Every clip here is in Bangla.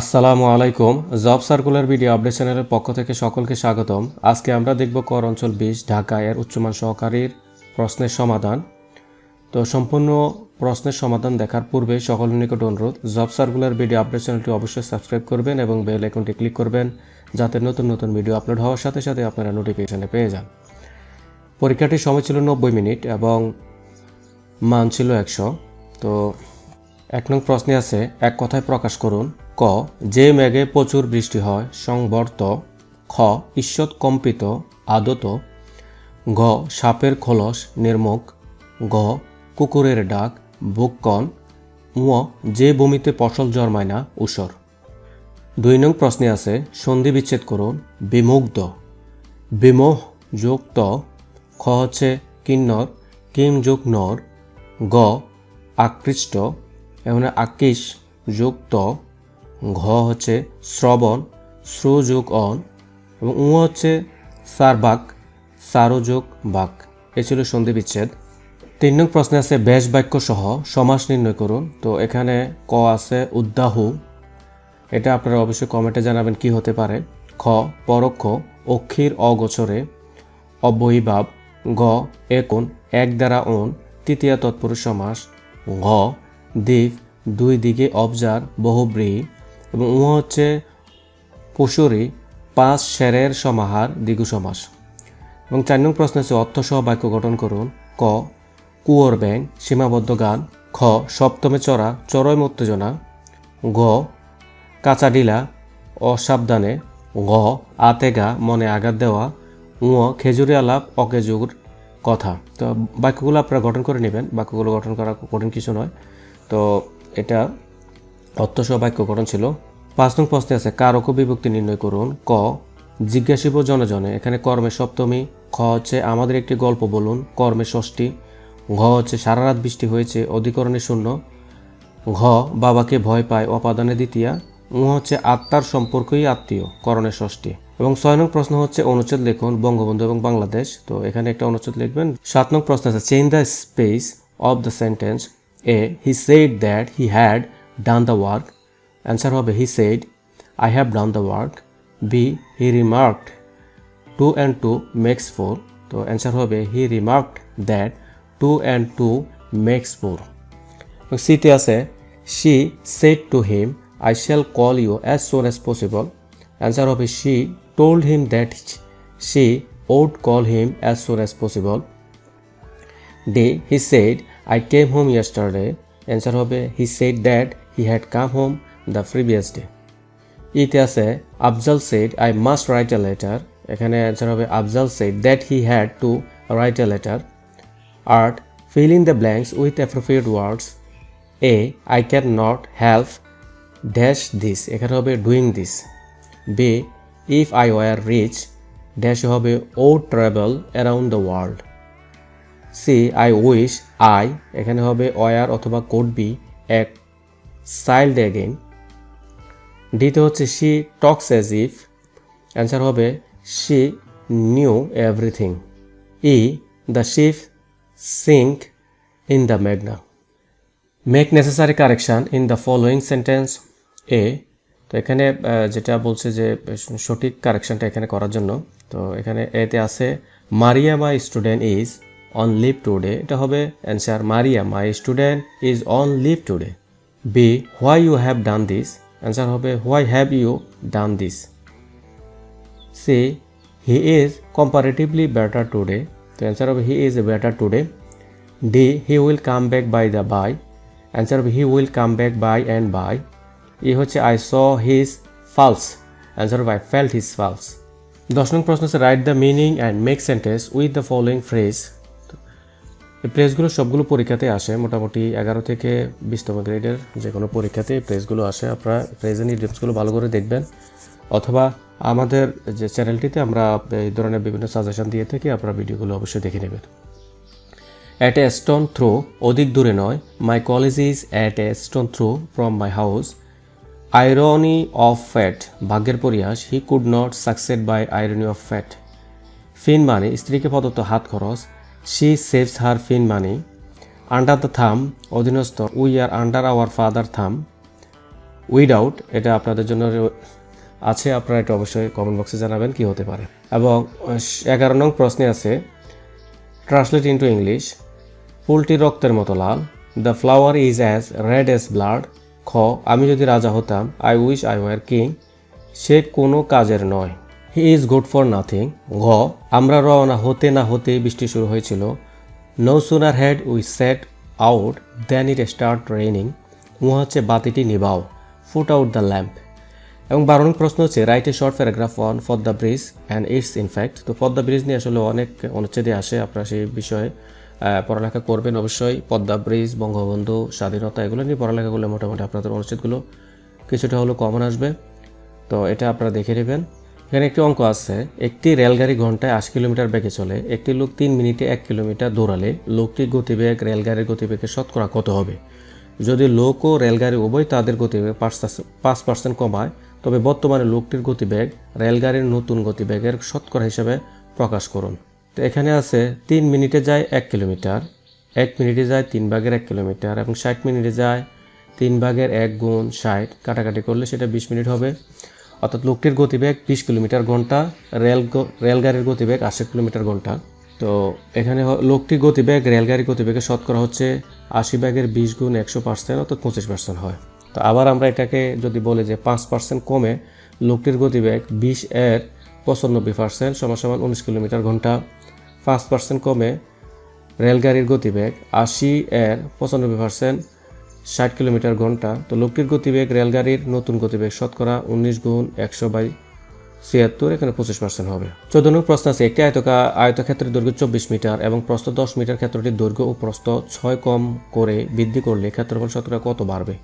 আসসালামু আলাইকুম। জব সার্কুলার ভিডিও আপডেট চ্যানেলের পক্ষ থেকে সকলকে স্বাগতম। আজকে আমরা দেখব কর অঞ্চল বিশ, ঢাকা এর উচ্চমান সহকারীর প্রশ্নের সমাধান। তো সম্পূর্ণ প্রশ্নের সমাধান দেখার পূর্বে সকলের নিকট অনুরোধ, জব সার্কুলার ভিডিও আপডেট চ্যানেলটি অবশ্যই সাবস্ক্রাইব করবেন এবং বেল আইকনটি ক্লিক করবেন যাতে নতুন নতুন ভিডিও আপলোড হওয়ার সাথে সাথে আপনারা নোটিফিকেশনে পেয়ে যান। পরীক্ষাটির সময় ছিল নব্বই মিনিট এবং মান ছিল একশো। তো এক নং প্রশ্নে আছে, এক কথায় প্রকাশ করুন, ক, যে মেঘে প্রচুর বৃষ্টি হয়, সংবর্ত, খ, ঈষৎ কম্পিত, আদত গ সাপের খোলস নির্মুখ গ, কুকুরের ডাক বুককন উ যে ভূমিতে ফসল জন্মায় না, উসর। দুই নং প্রশ্নে আছে, সন্ধি বিচ্ছেদ করুন, বিমুগ্ধ, বিমোহ যুক্ত খ হচ্ছে কিন্নর, কিম যোগ নর, গ, আকৃষ্ট এখানে আকিশ যুক্ত, ঘ হচ্ছে শ্রবণ, শ্রু যোগ অন, এবং উ হচ্ছে সারবাক, সারো যোগ বাক। এ ছিল সন্ধি বিচ্ছেদ। তিন নং প্রশ্নে আছে বেশ বাক্য সহ, সমাস নির্ণয় করুন। তো এখানে ক আছে উদ্দাহু। এটা আপনারা অবশ্যই কমেন্টে জানাবেন কি হতে পারে। খ, পরোক্ষ, অক্ষীর অগোচরে। অবহিভাব গ, একন, এক দ্বারা অন তৃতীয় তৎপুরুষ সমাস, ঘ দিক দুই দিকে অবজার বহুব্রী এবং উ হচ্ছে পশুরি, পাঁচ সেরের সমাহার দ্বিগু সমাস। এবং চার নং প্রশ্ন হচ্ছে অর্থসহ বাক্য গঠন করুন। ক, কুয়োর ব্যাং সীমাবদ্ধ গান। খ, সপ্তমে চড়া, চরম উত্তেজনা। গ কাঁচা ডিলা অসাবধানে। ঘ আতেগা মনে আঘাত দেওয়া। উ খেজুরি আলাপ, অকেজুর কথা। তো বাক্যগুলো আপনারা গঠন করে নেবেন। বাক্যগুলো গঠন করা কঠিন কিছু নয়। তো এটা অর্থসহ বাক্য ছিল। পাঁচ নং প্রশ্নে আছে কারক বিভক্তি নির্ণয় করুন? ক, জিজ্ঞাসিব জনে জনে এখানে কর্মে সপ্তমী, খ হচ্ছে আমাদের একটি গল্প বলুন, কর্মে ষষ্ঠী, ঘ হচ্ছে সারা রাত বৃষ্টি হয়েছে, অধিকরণে শূন্য, ঘ বাবাকে ভয় পায়, অপাদানে দ্বিতীয়া উ হচ্ছে আত্মার সম্পর্কই আত্মীয় করণের ষষ্ঠী। এবং ছয় নং প্রশ্ন হচ্ছে অনুচ্ছেদ লিখুন, বঙ্গবন্ধু এবং বাংলাদেশ। তো এখানে একটা অনুচ্ছেদ লিখবেন। সাত নং প্রশ্ন আছে change the space of the sentence A he said that he had done the work answer হবে he said I have done the work B he remarked two and two makes four তো অ্যান্সার হবে he remarked that two and two makes four সিতে আছে she said to him I shall call you as soon as possible answer হবে she told him that she would call him as soon as possible D he said I came home yesterday answer হবে he said that he had come home the previous day ইতে আছে Afzal said I must write a letter এখানে অ্যান্সার হবে Afzal said that he had to write a letter art fill in the blanks with appropriate words a i cannot help dash this এখানে হবে doing this b if i were rich dash হবে would travel around the world সে আই ওয়েশ আই এখানে হবে ওয়ার অথবা কোড বি এক চাইল্ড অ্যাগেন ডিতে হচ্ছে she talks as if answer হবে she knew everything E the ship sink in the Magna make necessary correction in the following sentence A তো এখানে যেটা বলছে যে সঠিক কারেকশানটা এখানে করার জন্য, তো এখানে এতে আছে Maria my student is on leave today এটা হবে answer Maria my student is on leave today B why you have done this answer হবে why have you done this C he is comparatively better today তো অ্যান্সার হবে he is better today D he will come back by the by answer হবে he will come back by and by E হচ্ছে I saw his falls answer হবে আই ফেল্ট হিজ ফালস দশ নং প্রশ্ন হচ্ছে write the meaning and make sentence with the following phrase প্রেসগুলো সবগুলো পরীক্ষাতে আসে, মোটামুটি এগারো থেকে বিশতম গ্রেডের যে কোনো পরীক্ষাতে প্রেসগুলো আসে। আপনারা প্রেজেন্ট ইডিয়মসগুলো ভালো করে দেখবেন। অথবা আমাদের যে চ্যানেলটিতে আমরা এই ধরনের বিভিন্ন সাজেশন দিয়ে থাকি, আপনারা ভিডিওগুলো অবশ্যই দেখে নেবেন। অ্যাট এ স্টোন থ্রো অধিক দূরে নয় my college is at a stone throw from my house irony of fate ভাগ্যের পরিহাস he could not succeed by irony of fate pin মানে স্ত্রীকে প্রদত্ত হাত খরচ she saves her pin money under the thumb অধীনস্থ we are under our father thumb without এটা আপনাদের জন্য আছে, আপনারা এটা অবশ্যই কমেন্ট বক্সে জানাবেন, কি হতে পারে। এবং এগারো নং প্রশ্নে আছে ট্রান্সলেট ইন্টু ইংলিশ ফুলটি রক্তের মতো লাল the flower is as red as blood খ, আমি যদি রাজা হতাম I wish I were king সে কোনো কাজের নয়। He is good for nothing ঘ আমরা রওনা হতে না হতে বৃষ্টি শুরু হয়েছিল। No sooner had we set out then it start raining উহা হচ্ছে বাতিটি নিবাও। ফুট আউট দ্য ল্যাম্প এবং বারো প্রশ্ন হচ্ছে write a short paragraph on for the bridge and it's in fact তো পদ্মা ব্রিজ নিয়ে আসলে অনেক অনুচ্ছেদে আসে, আপনারা সেই বিষয়ে পড়ালেখা করবেন অবশ্যই। পদ্মা ব্রিজ বঙ্গবন্ধু, স্বাধীনতা, এগুলো নিয়ে পড়ালেখা করলে মোটামুটি আপনাদের অনুচ্ছেদগুলো কিছুটা হলেও কমন আসবে। তো এটা আপনারা দেখে নেবেন। এখানে একটি অঙ্ক আছে। একটি রেলগাড়ি ঘন্টায় আশি কিলোমিটার বেগে চলে, একটি লোক তিন মিনিটে এক কিলোমিটার দৌড়ালে লোকটির গতিবেগ রেলগাড়ির গতিবেগের শতকরা কত হবে? যদি লোক ও রেলগাড়ি উভয় তাদের গতিবেগ পাঁচ পার্সেন্ট কমায়, তবে বর্তমানে লোকটির গতিবেগ রেলগাড়ির নতুন গতিবেগের শতকরা হিসাবে প্রকাশ করুন। তো এখানে আছে, তিন মিনিটে যায় এক কিলোমিটার, এক মিনিটে যায় তিন ভাগের এক কিলোমিটার এবং ষাট মিনিটে যায় তিন ভাগের এক গুণ ষাট। কাটাকাটি করলে সেটা বিশ মিনিট হবে। অর্থাৎ লোকটির গতিবেগ বিশ কিলোমিটার ঘণ্টা, রেল রেলগাড়ির গতিবেগ আশি কিলোমিটার ঘণ্টা। তো এখানে লোকটির গতিবেগ, রেলগাড়ির গতিবেগের শতকরা হচ্ছে আশি ব্যাগের বিশ গুণ একশো পার্সেন্ট, অর্থাৎ পঁচিশ পার্সেন্ট হয়। তো আবার আমরা এটাকে যদি বলি যে পাঁচ পার্সেন্ট কমে, লোকটির গতিবেগ বিশ এর পঁচানব্বই পার্সেন্ট সমান সমান উনিশ কিলোমিটার ঘণ্টা। পাঁচ পার্সেন্ট কমে, রেলগাড়ির গতিবেগ আশি এর পঁচানব্বই পার্সেন্ট ষাট কিলোমিটার ঘণ্টা, তো লোকটির গতিবেগ রেলগাড়ির নতুন গতিবেগ শতকরা উনিশ গুণ একশো বাই ছিয়াত্তর, এখানে পঁচিশ পার্সেন্ট হবে। চোদ্দ নম্বর প্রশ্ন আছে, একটি আয়তকা, আয়তক্ষেত্রের দৈর্ঘ্য চব্বিশ মিটার এবং প্রস্থ দশ মিটার ক্ষেত্রটির দৈর্ঘ্য ও প্রস্থ ছয় কম করে বৃদ্ধি করলে ক্ষেত্রফল শতকরা কত বাড়বে?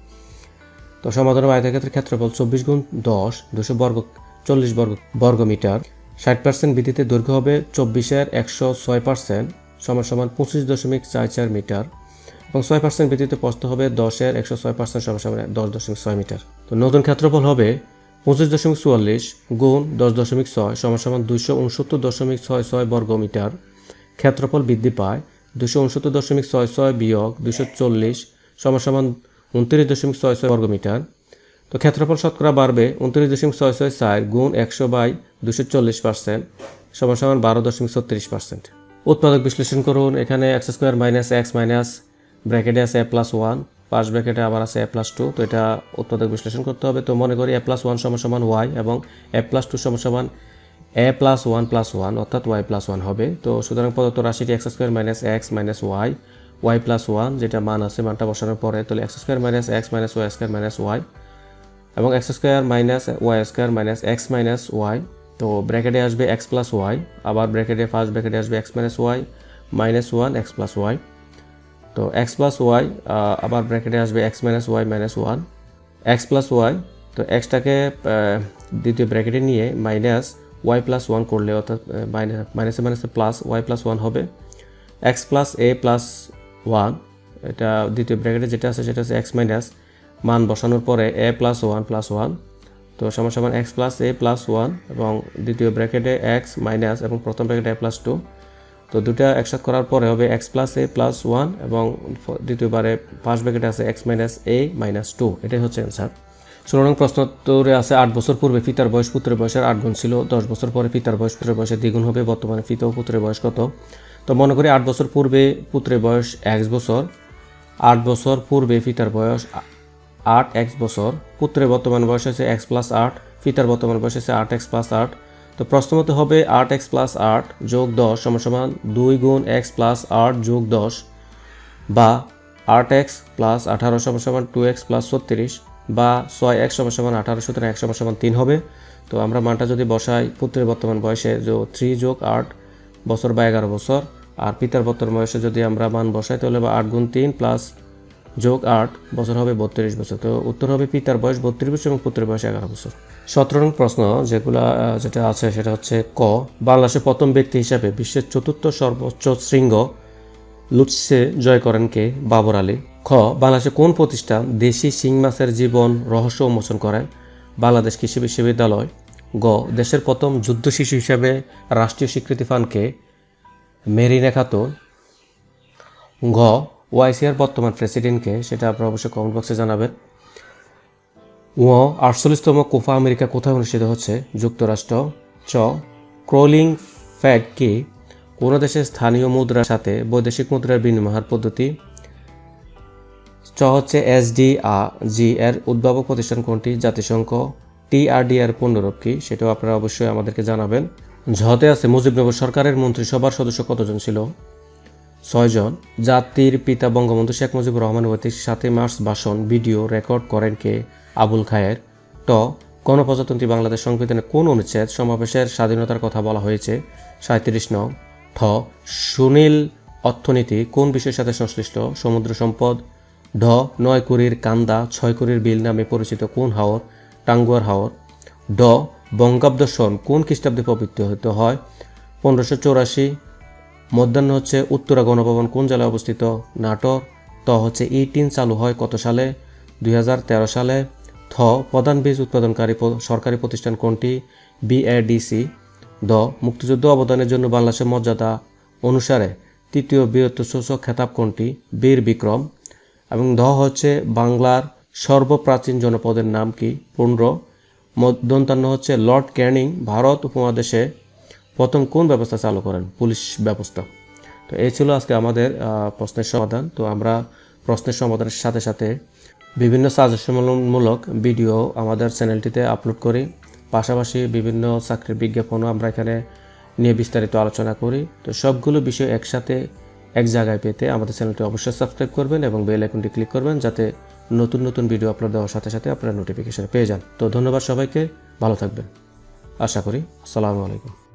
তো সমাধান আয়তক্ষেত্রের ক্ষেত্রফল চব্বিশ গুণ দশ, দুশো বর্গ, চল্লিশ বর্গ বর্গ মিটার। ষাট পার্সেন্ট বৃদ্ধিতে দৈর্ঘ্য হবে চব্বিশের একশো ছয় পার্সেন্ট সমান সমান পঁচিশ দশমিক চার চার মিটার। এবং ছয় পার্সেন্ট বৃদ্ধিতে প্রস্থ হবে দশের একশো ছয় পার্সেন্ট সমান দশ দশমিক ছয় মিটার। তো নতুন ক্ষেত্রফল হবে পঁচিশ দশমিক চুয়াল্লিশ গুণ দশ দশমিক ছয় সমান সমান দুইশো উনসত্তর দশমিক ছয় ছয় বর্গ মিটার। ক্ষেত্রফল বৃদ্ধি পায় দুশো উনসত্তর দশমিক ছয় ছয় বিয়োগ দুশো চল্লিশ সমান সমান উনত্রিশ দশমিক ছয় ছয় বর্গ মিটার। তো ক্ষেত্রফল শতকরা বাড়বে উনত্রিশ দশমিক ছয় ছয় চার গুণ একশো বাই দুশো চল্লিশ পার্সেন্ট সমান সমান বারো দশমিক ছত্রিশ পার্সেন্ট উৎপাদক বিশ্লেষণ করুন, এখানে x square minus x minus ব্র্যাকেটে আছে এ প্লাস ওয়ান পাঁচ ব্র্যাকেটে আবার আছে এ প্লাস টু তো এটা উৎপাদক বিশ্লেষণ করতে হবে। তো মনে করি এ প্লাস ওয়ান সমান ওয়াই এবং এ প্লাস টু সমান a plus one plus one অর্থাৎ ওয়াই প্লাস ওয়ান হবে। তো সুতরাং প্রদত্ত রাশিটি x square minus x minus y y plus one যেটা মান আছে, মানটা বসানোর পরে, তাহলে x square minus x minus y square minus y এবং x square minus y square minus x minus y তো ব্র্যাকেটে আসবে এক্স প্লাস ওয়াই আবার ব্র্যাকেটে, ফার্স্ট ব্র্যাকেটে আসবে x minus y minus one x plus y তো এক্স প্লাস ওয়াই আবার ব্র্যাকেটে আসবে x minus y minus one x plus y তো এক্সটাকে দ্বিতীয় ব্র্যাকেটে নিয়ে মাইনাস ওয়াই প্লাস ওয়ান করলে, অর্থাৎ মাইনাস মাইনাসে মাইনাসে প্লাস ওয়াই প্লাস ওয়ান হবে। X plus a plus one এটা দ্বিতীয় ব্র্যাকেটে যেটা আছে সেটা হচ্ছে এক্স মাইনাস মান বসানোর পরে a plus one plus one তো সমান সমান x plus a plus one এবং দ্বিতীয় ব্র্যাকেটে এক্স মাইনাস এবং প্রথম ব্র্যাকেটে এ প্লাস টু তো দুটা একসাথে করার পরে হবে x plus a plus one এবং দ্বিতীয়বারে ফার্স্ট ব্র্যাকেটে আছে x minus a minus two এটাই হচ্ছে অ্যান্সার ষোলো নং প্রশ্ন উত্তরে আছে। আট বছর পূর্বে পিতার বয়স পুত্রের বয়সের আট গুণ ছিল। দশ বছর পরে পিতার বয়স পুত্রের বয়সের দ্বিগুণ হবে। বর্তমানে পিতা ও পুত্রের বয়স কত? তো মনে করি আট বছর পূর্বে পুত্রের বয়স এক বছর, আট বছর পূর্বে পিতার বয়স আট এক্স বছর। পুত্রের বর্তমান বয়স হচ্ছে এক্স প্লাস আট, পিতার বর্তমান বয়স হচ্ছে আট এক্স প্লাস আট। তো প্রশ্ন হবে আট এক্স প্লাস আট যোগ দশ সমান দুই গুণ এক্স প্লাস আট যোগ দশ বা আট এক্স প্লাস আঠারো সমান টু এক্স প্লাস ছত্রিশ বা ছয় এক্স সমান আঠারো, সুতরাং এক সমান তিন হবে। তো আমরা মানটা যদি বসাই, পুত্রের বর্তমান বয়সে যে থ্রি যোগ আট বছর বা এগারো বছর, আর পিতার বর্তমান বয়সে যদি আমরা মান বসাই, তাহলে বা আট গুণ তিন প্লাস যোগ আট, বছর হবে বত্রিশ বছর। তো উত্তর হবে পিতার বয়স বত্রিশ বছর এবং পুত্রের বয়স এগারো বছর। সতেরো নং প্রশ্ন, যেগুলা যেটা আছে সেটা হচ্ছে ক। বাংলাদেশের প্রথম ব্যক্তি হিসাবে বিশ্বের চতুর্থ সর্বোচ্চ শৃঙ্গ লুৎসে জয় করেন কে? বাবর আলী। খ বাংলাদেশের কোন প্রতিষ্ঠান দেশি শিং মাছের জীবন রহস্য উন্মোচন করেন বাংলাদেশ কৃষি বিশ্ববিদ্যালয়। গ, দেশের প্রথম যুদ্ধ শিশু হিসাবে রাষ্ট্রীয় স্বীকৃতি পান কে? মেরিনা খাতুন। ঘ ওয়াইসিআর বর্তমান প্রেসিডেন্টকে, সেটা আপনারা অবশ্যই কমেন্ট বক্সে জানাবেন। ও আটচল্লিশতম কোপা আমেরিকা কোথায় অনুষ্ঠিত হচ্ছে? যুক্তরাষ্ট্র। চ, ক্রোলিং ফ্যাগ কি কোনো দেশের স্থানীয় মুদ্রার সাথে বৈদেশিক মুদ্রার বিনিময়ের পদ্ধতি? চ হচ্ছে এসডি আ জি এর উদ্ভাবক প্রতিষ্ঠান কোনটি? জাতিসংঘ। টিআরডি এর পূর্ণরূপ কি? সেটাও আপনারা অবশ্যই আমাদেরকে জানাবেন। ঝতে আছে মুজিবনগর সরকারের মন্ত্রিসভার সদস্য কতজন ছিল? ছয়জন জাতির পিতা বঙ্গবন্ধু শেখ মুজিবুর রহমান অতীক সাতই মার্চ ভাষণ, ভিডিও রেকর্ড করেন কে? আবুল খায়ের। ট, গণপ্রজাতন্ত্রী বাংলাদেশ সংবিধানে কোন অনুচ্ছেদ সমাবেশের স্বাধীনতার কথা বলা হয়েছে? সাঁত্রিশ নং। ঠ, সুনীল অর্থনীতি কোন বিষয়ের সাথে সংশ্লিষ্ট? সমুদ্র সম্পদ। ঢ, নয় কুড়ির কান্দা, ছয় কুড়ির বিল নামে পরিচিত কোন হাওর? টাঙ্গুয়ার হাওর। ড বঙ্গাব্দ সন কোন খ্রিস্টাব্দে পবিত্রিত হয়? পনেরোশো চৌরাশি মধ্যাহ্ন হচ্ছে উত্তরা গণভবন, কোন জেলায় অবস্থিত? নাটোর। ত হচ্ছে ই টিন চালু হয় কত সালে? দুই হাজার তেরো সালে। থ, প্রধান বীজ উৎপাদনকারী সরকারি প্রতিষ্ঠান কোনটি? বিএডিসি। দ, মুক্তিযুদ্ধ অবদানের জন্য বাংলাদেশের মর্যাদা অনুসারে তৃতীয় বীরত্ব সূচক খেতাব কোনটি? বীর বিক্রম। এবং দ হচ্ছে বাংলার সর্বপ্রাচীন জনপদের নাম কি? পনেরো। দন্তান্ন হচ্ছে লর্ড ক্যানিং, ভারত উপমহাদেশে প্রথম কোন ব্যবস্থা চালু করেন? পুলিশ ব্যবস্থা। তো এই ছিল আজকে আমাদের প্রশ্নের সমাধান। তো আমরা প্রশ্নের সমাধানের সাথে সাথে বিভিন্ন সাজেশনমূলক ভিডিও আমাদের চ্যানেলটিতে আপলোড করি। পাশাপাশি বিভিন্ন চাকরির বিজ্ঞাপনও আমরা এখানে নিয়ে বিস্তারিত আলোচনা করি। তো সবগুলো বিষয় একসাথে এক জায়গায় পেতে আমাদের চ্যানেলটি অবশ্যই সাবস্ক্রাইব করবেন এবং বেল আইকনটি ক্লিক করবেন যাতে নতুন নতুন ভিডিও আপলোড দেওয়ার সাথে সাথে আপনারা নোটিফিকেশন পেয়ে যান। তো ধন্যবাদ সবাইকে। ভালো থাকবেন। আশা করি। আসসালামু আলাইকুম।